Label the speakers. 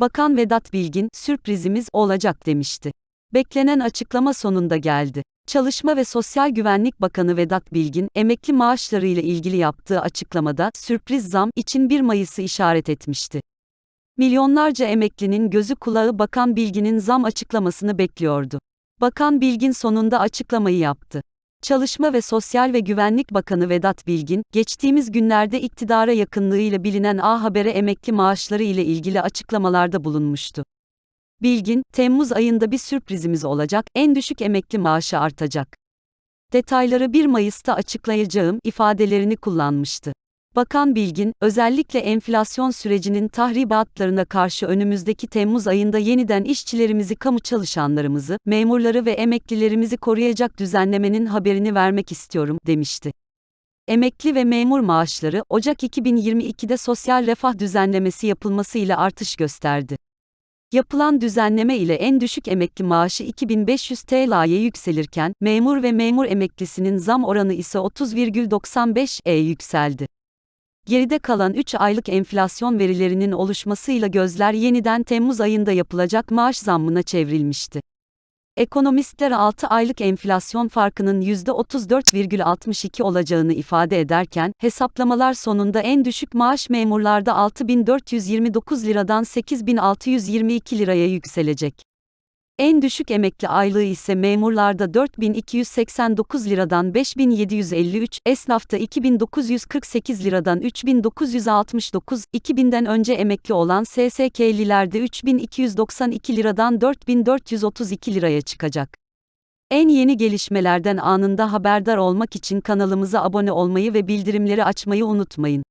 Speaker 1: Bakan Vedat Bilgin, sürprizimiz olacak demişti. Beklenen açıklama sonunda geldi. Çalışma ve Sosyal Güvenlik Bakanı Vedat Bilgin, emekli maaşları ile ilgili yaptığı açıklamada sürpriz zam için 1 Mayıs'ı işaret etmişti. Milyonlarca emeklinin gözü kulağı Bakan Bilgin'in zam açıklamasını bekliyordu. Bakan Bilgin sonunda açıklamayı yaptı. Çalışma ve Sosyal ve Güvenlik Bakanı Vedat Bilgin, geçtiğimiz günlerde iktidara yakınlığıyla bilinen A Haber'e emekli maaşları ile ilgili açıklamalarda bulunmuştu. Bilgin, Temmuz ayında bir sürprizimiz olacak, en düşük emekli maaşı artacak. Detayları 1 Mayıs'ta açıklayacağım ifadelerini kullanmıştı. Bakan Bilgin, özellikle enflasyon sürecinin tahribatlarına karşı önümüzdeki Temmuz ayında yeniden işçilerimizi, kamu çalışanlarımızı, memurları ve emeklilerimizi koruyacak düzenlemenin haberini vermek istiyorum, demişti. Emekli ve memur maaşları, Ocak 2022'de sosyal refah düzenlemesi yapılmasıyla artış gösterdi. Yapılan düzenleme ile en düşük emekli maaşı 2500 TL'ye yükselirken, memur ve memur emeklisinin zam oranı ise 30,95'e yükseldi. Geride kalan 3 aylık enflasyon verilerinin oluşmasıyla gözler yeniden Temmuz ayında yapılacak maaş zammına çevrilmişti. Ekonomistler 6 aylık enflasyon farkının %34,62 olacağını ifade ederken, hesaplamalar sonunda en düşük maaş memurlarda 6429 liradan 8622 liraya yükselecek. En düşük emekli aylığı ise memurlarda 4289 liradan 5753, esnafta 2948 liradan 3969, 2000'den önce emekli olan SSK'lilerde 3292 liradan 4432 liraya çıkacak. En yeni gelişmelerden anında haberdar olmak için kanalımıza abone olmayı ve bildirimleri açmayı unutmayın.